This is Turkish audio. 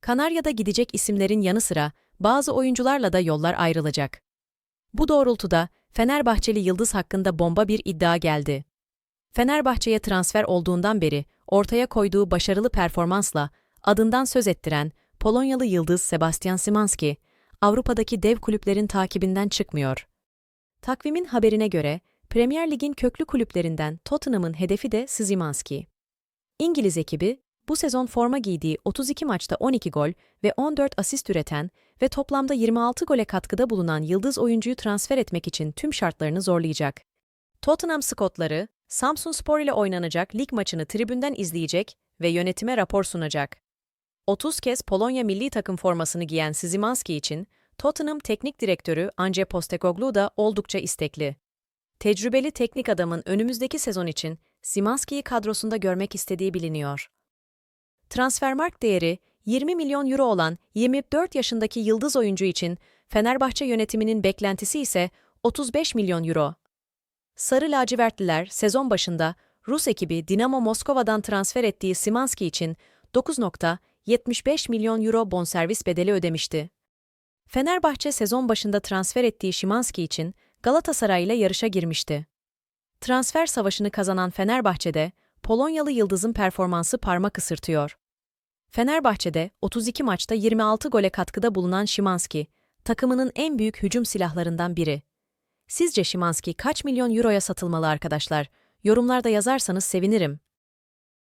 Kanarya'da gidecek isimlerin yanı sıra bazı oyuncularla da yollar ayrılacak. Bu doğrultuda Fenerbahçeli Yıldız hakkında bomba bir iddia geldi. Fenerbahçe'ye transfer olduğundan beri ortaya koyduğu başarılı performansla adından söz ettiren Polonyalı Yıldız Sebastian Szymanski, Avrupa'daki dev kulüplerin takibinden çıkmıyor. Takvimin haberine göre Premier Lig'in köklü kulüplerinden Tottenham'ın hedefi de Szymanski. İngiliz ekibi, bu sezon forma giydiği 32 maçta 12 gol ve 14 asist üreten ve toplamda 26 gole katkıda bulunan yıldız oyuncuyu transfer etmek için tüm şartlarını zorlayacak. Tottenham Scottları, Samsunspor ile oynanacak lig maçını tribünden izleyecek ve yönetime rapor sunacak. 30 kez Polonya milli takım formasını giyen Szymanski için Tottenham teknik direktörü Anje Postecoglou da oldukça istekli. Tecrübeli teknik adamın önümüzdeki sezon için Szymanski'yi kadrosunda görmek istediği biliniyor. Transfermarkt değeri 20 milyon euro olan 24 yaşındaki yıldız oyuncu için Fenerbahçe yönetiminin beklentisi ise 35 milyon euro. Sarı lacivertliler sezon başında Rus ekibi Dinamo Moskova'dan transfer ettiği Szymanski için 9.75 milyon euro bonservis bedeli ödemişti. Fenerbahçe sezon başında transfer ettiği Szymanski için Galatasaray ile yarışa girmişti. Transfer savaşını kazanan Fenerbahçe'de Polonyalı yıldızın performansı parmak ısırtıyor. Fenerbahçe'de 32 maçta 26 gole katkıda bulunan Szymanski, takımının en büyük hücum silahlarından biri. Sizce Szymanski kaç milyon euroya satılmalı arkadaşlar? Yorumlarda yazarsanız sevinirim.